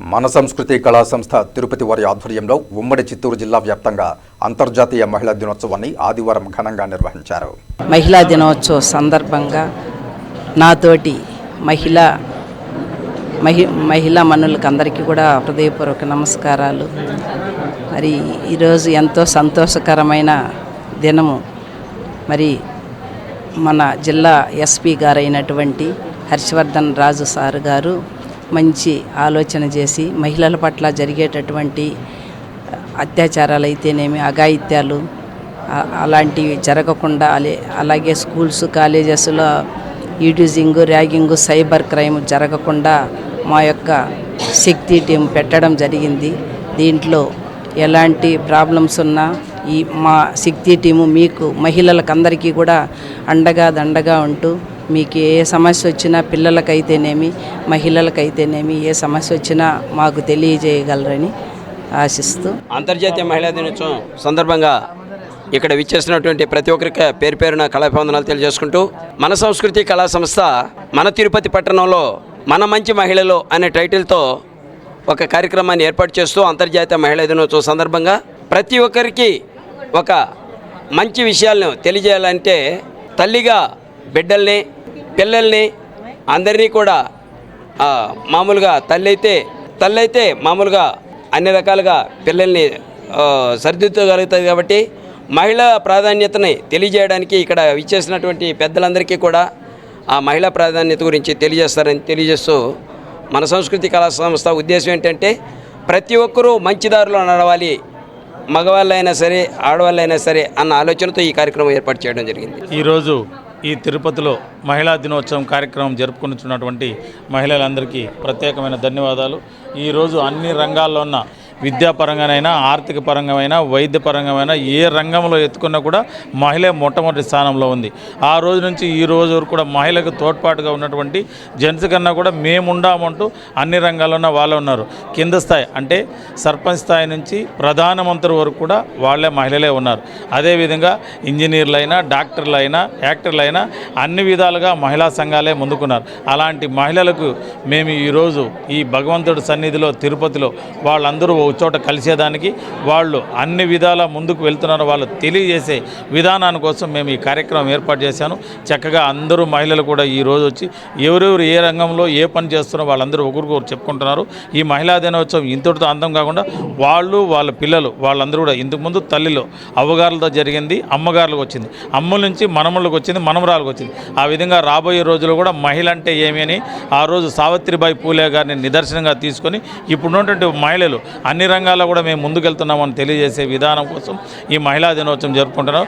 మన సంస్కృతి కళా సంస్థ తిరుపతి వారి ఆధ్వర్యంలో ఉమ్మడి చిత్తూరు జిల్లా వ్యాప్తంగా అంతర్జాతీయ మహిళా దినోత్సవాన్ని ఆదివారం ఘనంగా నిర్వహించారు. మహిళా దినోత్సవ సందర్భంగా నాతోటి మహిళా మహి మహిళా మనులకు అందరికీ కూడా హృదయపూర్వక నమస్కారాలు. మరి ఈరోజు ఎంతో సంతోషకరమైన దినము. మరి మన జిల్లా ఎస్పీ గారైనటువంటి హర్షవర్ధన్ రాజు సార్ గారు మంచి ఆలోచన చేసి మహిళల పట్ల జరిగేటటువంటి అత్యాచారాలు అయితేనేమి అఘాయిత్యాలు అలాంటివి జరగకుండా అలాగే స్కూల్స్ కాలేజెస్లో యూడ్యూజింగ్ ర్యాగింగ్ సైబర్ క్రైమ్ జరగకుండా మా యొక్క శక్తి టీం పెట్టడం జరిగింది. దీంట్లో ఎలాంటి ప్రాబ్లమ్స్ ఉన్నా ఈ మా శక్తి టీము మీకు మహిళలకు అందరికీ కూడా అండగా దండగా ఉంటూ మీకు ఏ సమస్య వచ్చినా పిల్లలకైతేనేమి మహిళలకైతేనేమి ఏ సమస్య వచ్చినా మాకు తెలియజేయగలరని ఆశిస్తూ. అంతర్జాతీయ మహిళా దినోత్సవం సందర్భంగా ఇక్కడ విచ్చేసినటువంటి ప్రతి ఒక్కరికి పేరు పేరున కళాభివందనాలు తెలియజేసుకుంటూ మన సంస్కృతి కళా సంస్థ మన తిరుపతి పట్టణంలో మన మంచి మహిళలు అనే టైటిల్తో ఒక కార్యక్రమాన్ని ఏర్పాటు చేస్తూ అంతర్జాతీయ మహిళా దినోత్సవం సందర్భంగా ప్రతి ఒక్కరికి ఒక మంచి విషయాలను తెలియజేయాలంటే తల్లిగా బిడ్డల్ని పిల్లల్ని అందరినీ కూడా మామూలుగా తల్లి అయితే తల్లి అయితే మామూలుగా అన్ని రకాలుగా పిల్లల్ని ఆ, సరిదిద్దగలుగుతుంది కాబట్టి మహిళా ప్రాధాన్యతని తెలియజేయడానికి ఇక్కడ ఇచ్చేసినటువంటి పెద్దలందరికీ కూడా ఆ మహిళా ప్రాధాన్యత గురించి తెలియజేస్తారని తెలియజేస్తూ మన సంస్కృతి కళా సంస్థ ఉద్దేశం ఏంటంటే ప్రతి ఒక్కరూ మంచి దారిలో నడవాలి మగవాళ్ళైనా సరే ఆడవాళ్ళైనా సరే అన్న ఆలోచనతో ఈ కార్యక్రమం ఏర్పాటు చేయడం జరిగింది. ఈరోజు ఈ తిరుపతిలో మహిళా దినోత్సవం కార్యక్రమం జరుపుకుంటున్నటువంటి మహిళలందరికీ ప్రత్యేకమైన ధన్యవాదాలు. ఈరోజు అన్ని రంగాల్లో ఉన్న విద్యాపరంగానైనా ఆర్థిక పరంగానైనా వైద్య పరంగానైనా ఏ రంగంలో ఎత్తుకున్నా కూడా మహిళ మొట్టమొదటి స్థానంలో ఉంది. ఆ రోజు నుంచి ఈ రోజు వరకు కూడా మహిళకు తోడ్పాటుగా ఉన్నటువంటి జెంట్స్ కన్నా కూడా మేముండామంటూ అన్ని రంగాల్లో వాళ్ళే ఉన్నారు. కింద స్థాయి అంటే సర్పంచ్ స్థాయి నుంచి ప్రధానమంత్రి వరకు కూడా వాళ్ళే మహిళలే ఉన్నారు. అదేవిధంగా ఇంజనీర్లైనా డాక్టర్లైనా యాక్టర్లైనా అన్ని విధాలుగా మహిళా సంఘాలే ముందుకున్నారు. అలాంటి మహిళలకు మేము ఈరోజు ఈ భగవంతుడి సన్నిధిలో తిరుపతిలో వాళ్ళందరూ చోట కలిసేదానికి వాళ్ళు అన్ని విధాల ముందుకు వెళ్తున్నారు వాళ్ళు తెలియజేసే విధానాన్ని కోసం మేము ఈ కార్యక్రమం ఏర్పాటు చేశాను. చక్కగా అందరూ మహిళలు కూడా ఈ రోజు వచ్చి ఎవరెవరు ఏ రంగంలో ఏ పని చేస్తున్నారో వాళ్ళందరూ ఒకరికొకరు చెప్పుకుంటున్నారు. ఈ మహిళా దినోత్సవం ఇంతటితో అందం కాకుండా వాళ్ళు వాళ్ళ పిల్లలు వాళ్ళందరూ కూడా ఇంతకుముందు తల్లిలో అవ్వగారులతో జరిగింది అమ్మగారులకు వచ్చింది. అమ్మల నుంచి మనములకు వచ్చింది మనమరాలకు వచ్చింది. ఆ విధంగా రాబోయే రోజుల్లో కూడా మహిళ అంటే ఏమి అని ఆ రోజు సావిత్రిబాయి పూలే గారిని నిదర్శనంగా తీసుకొని ఇప్పుడున్నటువంటి మహిళలు అన్ని రంగాల్లో కూడా మేము ముందుకెళ్తున్నామని తెలియజేసే విధానం కోసం ఈ మహిళా దినోత్సవం జరుపుకుంటున్నాం.